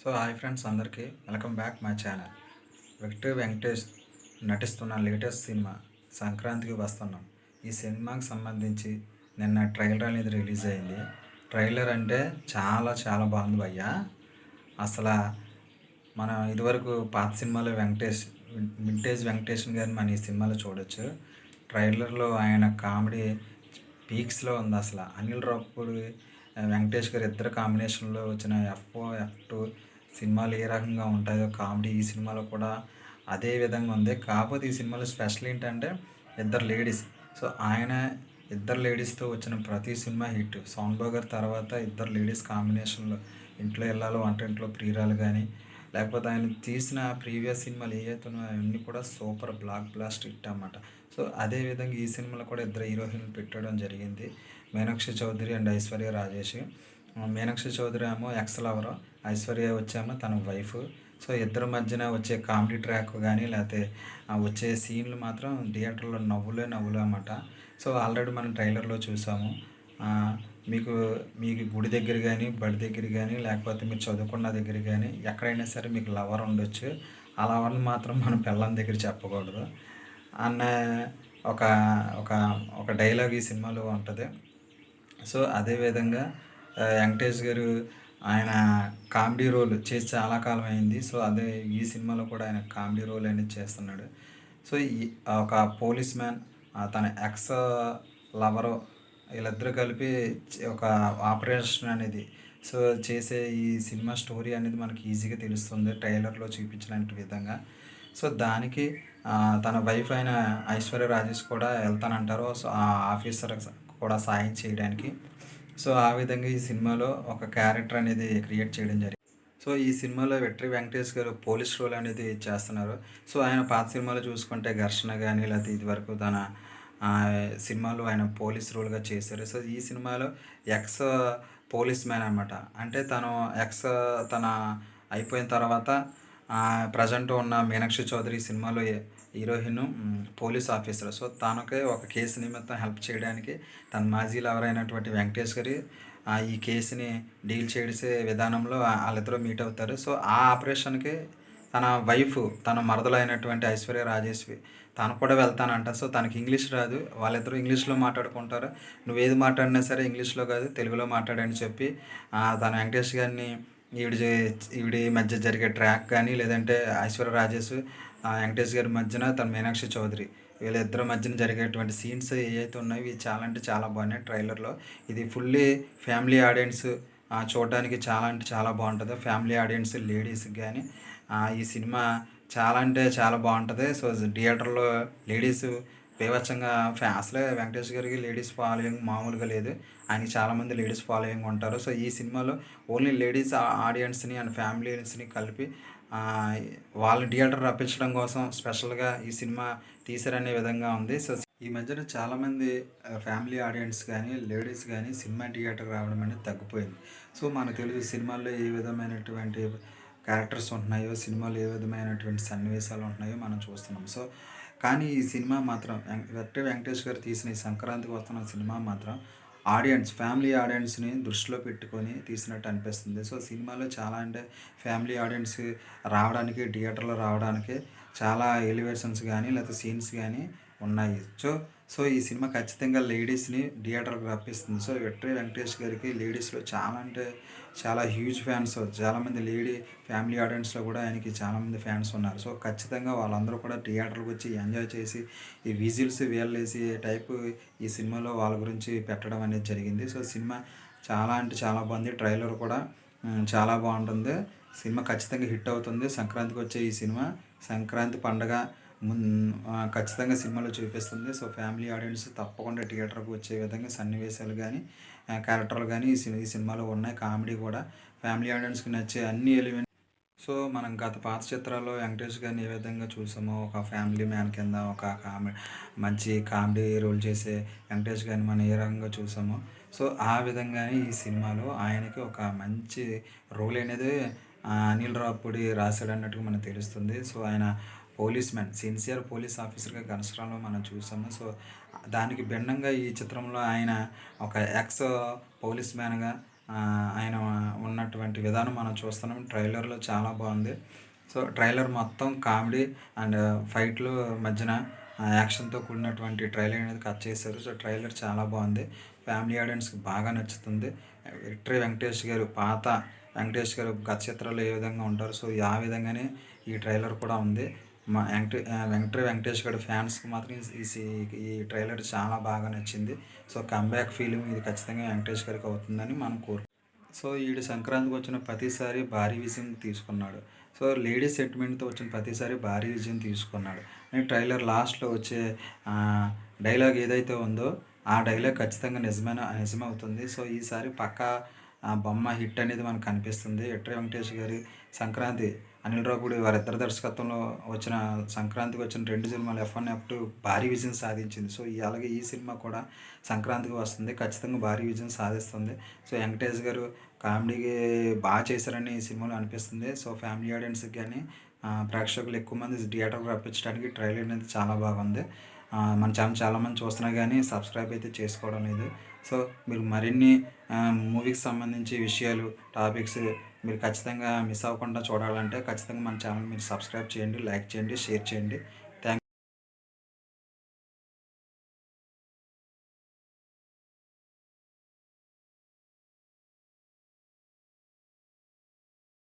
So hi friends అందరికీ. Welcome back my channel. Victory Venkatesh నటిస్తున్న latest cinema సంక్రాంతికి వస్తున్నాం. ఈ సినిమాకి సంబంధించి నిన్న ట్రైలర్ అనేది రిలీజ్ అయింది. ట్రైలర్ అంటే చాలా చాలా బాగుంది భయ్యా. అసలు మనం ఇదివరకు పాత సినిమాలో వెంకటేష్ వింటేజ్ వెంకటేష్ గారిని మనం ఈ సినిమాలో చూడొచ్చు. ట్రైలర్లో ఆయన కామెడీ పీక్స్లో ఉంది అసలు. అనిల్ రాపూడి వెంకటేష్ గారు ఇద్దరు కాంబినేషన్లో వచ్చిన ఎఫ్ ఎఫ్ టూ సినిమాలు ఏ రకంగా ఉంటాయో కామెడీ ఈ సినిమాలో కూడా అదే విధంగా ఉంది. కాకపోతే ఈ సినిమాలో స్పెషల్ ఏంటంటే ఇద్దరు లేడీస్. సో ఆయన ఇద్దరు లేడీస్తో వచ్చిన ప్రతి సినిమా హిట్. సౌండ్ బగర్ తర్వాత ఇద్దరు లేడీస్ కాంబినేషన్లో. ఇంట్లో వెళ్ళాలో వంటింట్లో ప్రియురాలు కానీ లేకపోతే ఆయన తీసిన ప్రీవియస్ సినిమాలు ఏవైతే ఉన్నాయో అవన్నీ కూడా సూపర్ బ్లాక్ బ్లాస్ట్ హిట్ అనమాట సో అదే విధంగా ఈ సినిమాలో కూడా ఇద్దరు హీరోయిన్లు పెట్టడం జరిగింది. మీనాక్షి చౌదరి అండ్ ఐశ్వర్య రాజేష్. మీనాక్షి చౌదరి ఏమో ఎక్స్ లవర్ ఐశ్వర్య వచ్చేమో తన వైఫ్. సో ఇద్దరి మధ్యన వచ్చే కామెడీ ట్రాక్ కానీ లేకపోతే వచ్చే సీన్లు మాత్రం థియేటర్లో నవ్వులే నవ్వులే అన్నమాట. సో ఆల్రెడీ మనం ట్రైలర్లో చూసాము. మీకు మీకు గుడి దగ్గర కానీ బడి దగ్గర కానీ లేకపోతే మీరు చదువుకున్న దగ్గర కానీ ఎక్కడైనా సరే మీకు లవర్ ఉండొచ్చు. ఆ లవర్ని మాత్రం మనం పిల్లల దగ్గర చెప్పకూడదు. అన్న ఒక ఒక ఒక డైలాగ్ ఈ సినిమాలో ఉంటుంది. సో అదేవిధంగా వెంకటేష్ గారు ఆయన కామెడీ రోల్ చేసి చాలా కాలం అయింది సో అదే ఈ సినిమాలో కూడా ఆయన కామెడీ రోల్ అనేది చేస్తున్నాడు. సో ఈ ఒక పోలీస్ మ్యాన్ తన ఎక్స్ లవరు వీళ్ళిద్దరూ కలిపి ఒక ఆపరేషన్ అనేది సో చేసే ఈ సినిమా స్టోరీ అనేది మనకి ఈజీగా తెలుస్తుంది ట్రైలర్లో చూపించిన విధంగా. సో దానికి తన వైఫ్ అయిన ఐశ్వర్య రాజేష్ కూడా వెళ్తానంటారు. సో ఆ ఆఫీసర్ కూడా సాయం చేయడానికి. సో ఆ విధంగా ఈ సినిమాలో ఒక క్యారెక్టర్ అనేది క్రియేట్ చేయడం జరిగింది. సో ఈ సినిమాలో వెట్రి వెంకటేష్ గారు పోలీస్ రోల్ అనేది చేస్తున్నారు. సో ఆయన పాత సినిమాలో చూసుకుంటే ఘర్షణ కానీ లేకపోతే ఇదివరకు తన సినిమాలో ఆయన పోలీస్ రోల్గా చేశారు. సో ఈ సినిమాలో ఎక్స్ పోలీస్ మ్యాన్ అనమాట అంటే తను ఎక్స్ తన అయిపోయిన తర్వాత ప్రజెంట్ ఉన్న మీనాక్షి చౌదరి సినిమాలో హీరోయిన్ పోలీస్ ఆఫీసర్. సో తనకే ఒక కేసు నిమిత్తం హెల్ప్ చేయడానికి తన మాజీ లవర్ అయినటువంటి వెంకటేష్ గారి ఈ కేసుని డీల్ చేసే విధానంలో వాళ్ళిద్దరూ మీట్ అవుతారు. సో ఆ ఆపరేషన్కి తన వైఫ్ తన మరదలైనటువంటి ఐశ్వర్య రాజేశ్వరి తను కూడా వెళ్తానంట. సో తనకి ఇంగ్లీష్ రాదు. వాళ్ళిద్దరూ ఇంగ్లీష్లో మాట్లాడుకుంటారు. నువ్వు ఏది మాట్లాడినా సరే ఇంగ్లీష్లో కాదు తెలుగులో మాట్లాడని చెప్పి తన వెంకటేష్ గారిని ఈవిడ చే- ఈవిడి మధ్య జరిగే ట్రాక్ కానీ లేదంటే ఐశ్వర్య రాజేష్ వెంకటేష్ గారి మధ్యన తన మీనాక్షి చౌదరి వీళ్ళిద్దరి మధ్యన జరిగేటువంటి సీన్స్ ఏవైతే ఉన్నాయో ఇవి చాలా అంటే చాలా బాగున్నాయి ట్రైలర్లో. ఇది ఫుల్లీ ఫ్యామిలీ ఆడియన్స్ చూడడానికి చాలా అంటే చాలా బాగుంటుంది. ఫ్యామిలీ ఆడియన్స్ లేడీస్కి కానీ ఈ సినిమా చాలా అంటే చాలా బాగుంటుంది. సో థియేటర్లో లేడీస్ బీభత్సంగా ఫ్యా అసలే వెంకటేష్ గారికి లేడీస్ ఫాలోయింగ్ మామూలుగా లేదు. ఆయనకి చాలామంది లేడీస్ ఫాలోయింగ్ ఉంటారు. సో ఈ సినిమాలో ఓన్లీ లేడీస్ ఆడియన్స్ని అండ్ ఫ్యామిలీస్ని కలిపి వాళ్ళని థియేటర్ రప్పించడం కోసం స్పెషల్గా ఈ సినిమా తీసారనే విధంగా ఉంది. సో ఈ మధ్యన చాలామంది ఫ్యామిలీ ఆడియన్స్ కానీ లేడీస్ కానీ సినిమా థియేటర్ రావడం అనేది తగ్గిపోయింది. సో మనకు తెలుగు సినిమాల్లో ఏ విధమైనటువంటి క్యారెక్టర్స్ ఉంటున్నాయో సినిమాలో ఏ విధమైనటువంటి సన్నివేశాలు ఉంటున్నాయో మనం చూస్తున్నాం. సో కానీ ఈ సినిమా మాత్రం వెంకట వెంకటేష్ గారు తీసిన ఈ సంక్రాంతికి వస్తున్న సినిమా మాత్రం ఆడియన్స్ ఫ్యామిలీ ఆడియన్స్ని దృష్టిలో పెట్టుకొని తీసినట్టు అనిపిస్తుంది. సో సినిమాలో చాలా అంటే ఫ్యామిలీ ఆడియన్స్ రావడానికి థియేటర్లో రావడానికి చాలా ఎలివేషన్స్ కానీ లేకపోతే సీన్స్ కానీ ఉన్నాయి. సో సో ఈ సినిమా ఖచ్చితంగా లేడీస్ని థియేటర్కి రప్పిస్తుంది. సో విక్టరీ వెంకటేష్ గారికి లేడీస్లో చాలా అంటే చాలా హ్యూజ్ ఫ్యాన్స్ చాలామంది లేడీ ఫ్యామిలీ ఆడియన్స్లో కూడా ఆయనకి చాలామంది ఫ్యాన్స్ ఉన్నారు. సో ఖచ్చితంగా వాళ్ళందరూ కూడా థియేటర్కి వచ్చి ఎంజాయ్ చేసి ఈ విజిల్స్ వేసి టైపు ఈ సినిమాలో వాళ్ళ గురించి పెట్టడం అనేది జరిగింది. సో సినిమా చాలా అంటే చాలా బాగుంది. ట్రైలర్ కూడా చాలా బాగుంటుంది. సినిమా ఖచ్చితంగా హిట్ అవుతుంది. సంక్రాంతికి వచ్చే ఈ సినిమా సంక్రాంతి పండగ ఖచ్చితంగా సినిమాలో చూపిస్తుంది. సో ఫ్యామిలీ ఆడియన్స్ తప్పకుండా థియేటర్కి వచ్చే విధంగా సన్నివేశాలు కానీ క్యారెక్టర్లు కానీ ఈ ఈ సినిమాలో ఉన్నాయి. కామెడీ కూడా. ఫ్యామిలీ ఆడియన్స్కి నచ్చే అన్ని ఎలిమెంట్ సో మనం గత పాత చిత్రాల్లో వెంకటేష్ గారిని ఏ విధంగా చూసామో ఒక ఫ్యామిలీ మ్యాన్ కింద ఒక కామె మంచి కామెడీ రోల్ చేసే వెంకటేష్ గారిని మనం ఏ రకంగా చూసామో సో ఆ విధంగానే ఈ సినిమాలో ఆయనకి ఒక మంచి రోల్ అనేది అనిల్ రాపుడి రాశాడు అన్నట్టుగా మనకు తెలుస్తుంది. సో ఆయన పోలీస్ మ్యాన్ సిన్సియర్ పోలీస్ ఆఫీసర్గా ఘనశ్రామ్లో మనం చూసాము. సో దానికి భిన్నంగా ఈ చిత్రంలో ఆయన ఒక ఎక్స్ పోలీస్ మ్యాన్గా ఆయన ఉన్నటువంటి విధానం మనం చూస్తున్నాం. ట్రైలర్లో చాలా బాగుంది. సో ట్రైలర్ మొత్తం కామెడీ అండ్ ఫైట్లు మధ్యన యాక్షన్తో కూడినటువంటి ట్రైలర్ అనేది కట్ చేశారు. సో ట్రైలర్ చాలా బాగుంది. ఫ్యామిలీ ఆడియన్స్కి బాగా నచ్చుతుంది. విక్టరీ వెంకటేష్ గారు పాత వెంకటేష్ గారు గత చిత్రాలు ఏ విధంగా ఉంటారు? సో ఆ విధంగానే ఈ ట్రైలర్ కూడా ఉంది. మా వెంకట వెంకట వెంకటేష్ గారి ఫ్యాన్స్కి మాత్రం ఈ ఈ- ట్రైలర్ చాలా బాగా నచ్చింది. సో కంబ్యాక్ ఫీలింగ్ ఇది ఖచ్చితంగా వెంకటేష్ గారికి అవుతుందని మనం కోరు సో ఈడు సంక్రాంతికి వచ్చిన ప్రతిసారి భారీ విజయం తీసుకున్నాడు. సో లేడీ సెంటిమెంట్తో వచ్చిన ప్రతిసారి భారీ విజయం తీసుకున్నాడు. అండ్ ట్రైలర్ లాస్ట్లో వచ్చే డైలాగ్ ఏదైతే ఉందో ఆ డైలాగ్ ఖచ్చితంగా నిజమైన నిజమవుతుంది. సో ఈసారి పక్కా ఆ బొమ్మ హిట్ అనేది మనకు కనిపిస్తుంది. ఎట్ర వెంకటేష్ గారి సంక్రాంతి అనిల్ రావుపూడి వారిద్దరి దర్శకత్వంలో వచ్చిన సంక్రాంతికి వచ్చిన రెండు సినిమాలు ఎఫ్ వన్ ఎఫ్ టూ భారీ విజయం సాధించింది. సో ఈ అలాగే ఈ సినిమా కూడా సంక్రాంతికి వస్తుంది. ఖచ్చితంగా భారీ విజయం సాధిస్తుంది. సో వెంకటేష్ గారు కామెడీకి బాగా చేశారని ఈ సినిమాలో అనిపిస్తుంది. సో ఫ్యామిలీ ఆడియన్స్కి కానీ ప్రేక్షకులు ఎక్కువ మంది థియేటర్కి రప్పించడానికి ట్రైలర్ అనేది చాలా బాగుంది మన ఛానల్ చాలామంది చూస్తున్నా కానీ సబ్స్క్రైబ్ అయితే చేసుకోవడం లేదు. సో మీరు మరిన్ని మూవీకి సంబంధించి విషయాలు టాపిక్స్ మీరు ఖచ్చితంగా మిస్ అవ్వకుండా చూడాలంటే ఖచ్చితంగా మన ఛానల్ మీరు సబ్స్క్రైబ్ చేయండి లైక్ చేయండి షేర్ చేయండి.